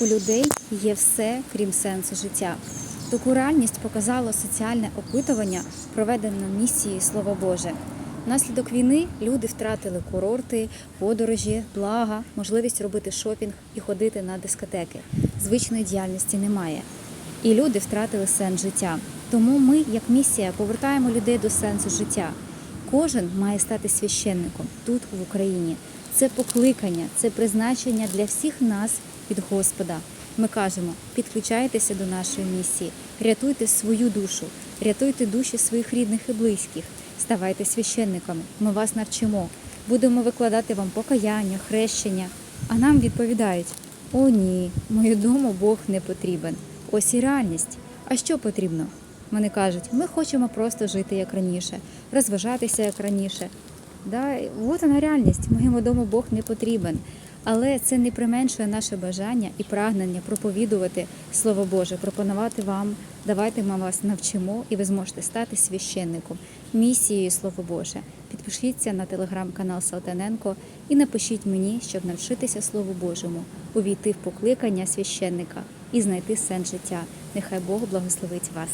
У людей є все, крім сенсу життя. Таку реальність показало соціальне опитування, проведене на місії Слово Боже. Внаслідок війни люди втратили курорти, подорожі, блага, можливість робити шопінг і ходити на дискотеки. Звичної діяльності немає. І люди втратили сенс життя. Тому ми, як місія, повертаємо людей до сенсу життя. Кожен має стати священником тут, в Україні. Це покликання, це призначення для всіх нас від Господа. Ми кажемо: підключайтеся до нашої місії, рятуйте свою душу, рятуйте душі своїх рідних і близьких, ставайте священниками. Ми вас навчимо. Будемо викладати вам покаяння, хрещення. А нам відповідають: о, ні, мою дому Бог не потрібен. Ось і реальність. А що потрібно? Вони кажуть, ми хочемо просто жити як раніше, розважатися як раніше. Да, от вона реальність. Моєму дому Бог не потрібен. Але це не применшує наше бажання і прагнення проповідувати Слово Боже, пропонувати вам, давайте ми вас навчимо, і ви зможете стати священником, місією Слово Боже. Підпишіться на телеграм-канал Салтаненко і напишіть мені, щоб навчитися Слову Божому, увійти в покликання священника і знайти сенс життя. Нехай Бог благословить вас.